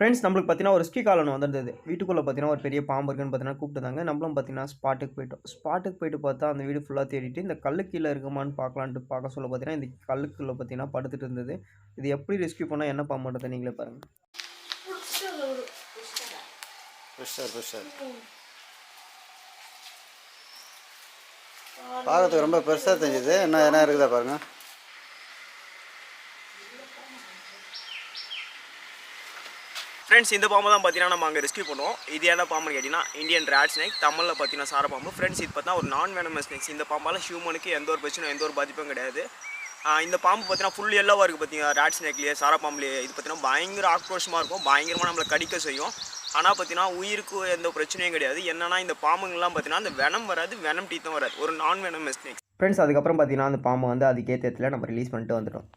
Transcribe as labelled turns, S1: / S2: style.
S1: Friends நம்மளுக்கு பார்த்தீங்கன்னா ஒரு ஸ்கி காலன் ஒன்று வந்திருந்தது. வீட்டுக்குள்ளே பார்த்தீங்கன்னா ஒரு பெரிய பாம்பு இருக்குன்னு பார்த்தீங்கன்னா கூப்பிட்டுருந்தாங்க. நம்மளும் பார்த்தீங்கன்னா ஸ்பாட்டுக்கு போயிட்டோம். ஸ்பாட்டுக்கு போயிட்டு பார்த்தா அந்த வீடு ஃபுல்லாக தேடிட்டு இந்த கல்லு கீழே இருக்குமான்னு பார்க்கலான்ட்டு பார்க்க சொல்ல பார்த்தீங்கன்னா இந்த கல்லுக்குள்ளே பார்த்தீங்கன்னா படுத்துட்டு இருந்தது. இது எப்படி ரெஸ்கியூ பண்ணால் என்ன பாம்புன்றதை நீங்களே பாருங்கள்
S2: பார்க்கறதுக்கு ரொம்ப பெருசாக தெரிஞ்சுது. என்ன என்ன இருக்குதா பாருங்கள்
S1: ஃப்ரெண்ட்ஸ் இந்த பாம்பு தான் பார்த்தீங்கன்னா நம்ம அங்கே ரெஸ்க்யூ பண்ணுவோம். இது என்ன பாம்புன்னு கேட்டிங்கன்னா இந்தியன் ரேட் ஸ்னேக் தமிழில் பார்த்தீங்கன்னா சார பாம்பு. ஃப்ரெண்ட்ஸ் இது பார்த்தா ஒரு நான் வேனமஸ் ஸ்னேக்ஸ் இந்த பாம்பால் ஹியூமனுக்கு எந்த ஒரு பிரச்சனையும் எந்த ஒரு பாதிப்பும் கிடையாது. இந்த பாம்பு பார்த்தீங்கன்னா ஃபுல் எல்லோவாக இருக்குது பார்த்தீங்கன்னா ரேட் ஸ்னேக்லேயே சார பாம்புலேயே. இது பார்த்தீங்கன்னா பயங்கர ஆக்ரோஷமாக இருக்கும். பயங்கரமாக நம்மளை கடிக்க செய்யும். ஆனால் பார்த்தீங்கன்னா உயிருக்கு எந்த பிரச்சனையும் கிடையாது. என்னென்னா இந்த பாம்புங்கள்லாம் பார்த்தீங்கன்னா அந்த வெனம் வராது வெனம் டீத்தும் வராது. ஒரு நான் வெனம் ஸ்னேக் ஃப்ரெண்ட்ஸ் அதுக்கப்புறம் பார்த்தீங்கன்னா அந்த பாம்பை வந்து அதுக்கேற்ற இடத்துல நம்ம ரிலீஸ் பண்ணிட்டு வந்துட்டோம்.